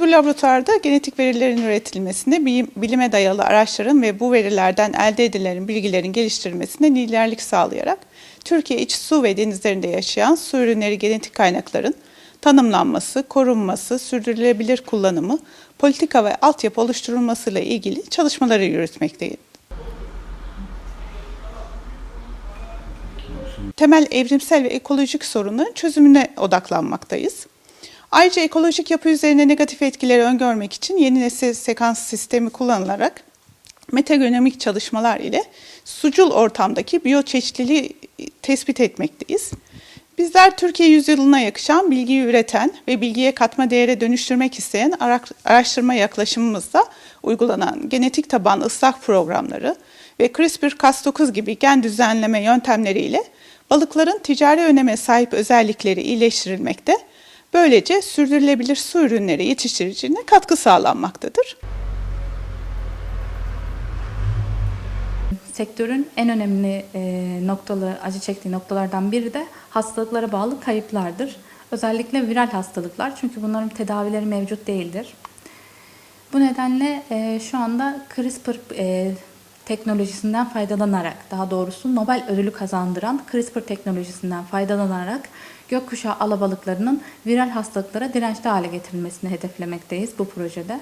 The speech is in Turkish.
Bu laboratuvarda genetik verilerin üretilmesinde bilim- bilime dayalı araçların ve bu verilerden elde edilen bilgilerin geliştirilmesinde liderlik sağlayarak Türkiye iç su ve denizlerinde yaşayan su ürünleri genetik kaynakların tanımlanması, korunması, sürdürülebilir kullanımı, politika ve altyapı oluşturulmasıyla ilgili çalışmaları yürütmekteyiz. temel evrimsel ve ekolojik sorunların çözümüne odaklanmaktayız. Ayrıca ekolojik yapı üzerine negatif etkileri öngörmek için yeni nesil sekans sistemi kullanılarak metagenomik çalışmalar ile sucul ortamdaki biyoçeşitliliği tespit etmekteyiz. Bizler Türkiye yüzyılına yakışan bilgiyi üreten ve bilgiye katma değere dönüştürmek isteyen ara- araştırma yaklaşımımızda uygulanan genetik taban ıslah programları ve CRISPR-Cas9 gibi gen düzenleme yöntemleriyle balıkların ticari öneme sahip özellikleri iyileştirilmekte, böylece sürdürülebilir su ürünleri yetiştiriciliğine katkı sağlanmaktadır. Sektörün en önemli e, noktalı, acı çektiği noktalardan biri de hastalıklara bağlı kayıplardır. Özellikle viral hastalıklar çünkü bunların tedavileri mevcut değildir. Bu nedenle e, şu anda CRISPR e, teknolojisinden faydalanarak, daha doğrusu Nobel ödülü kazandıran CRISPR teknolojisinden faydalanarak gökkuşağı alabalıklarının viral hastalıklara dirençli hale getirilmesini hedeflemekteyiz bu projede.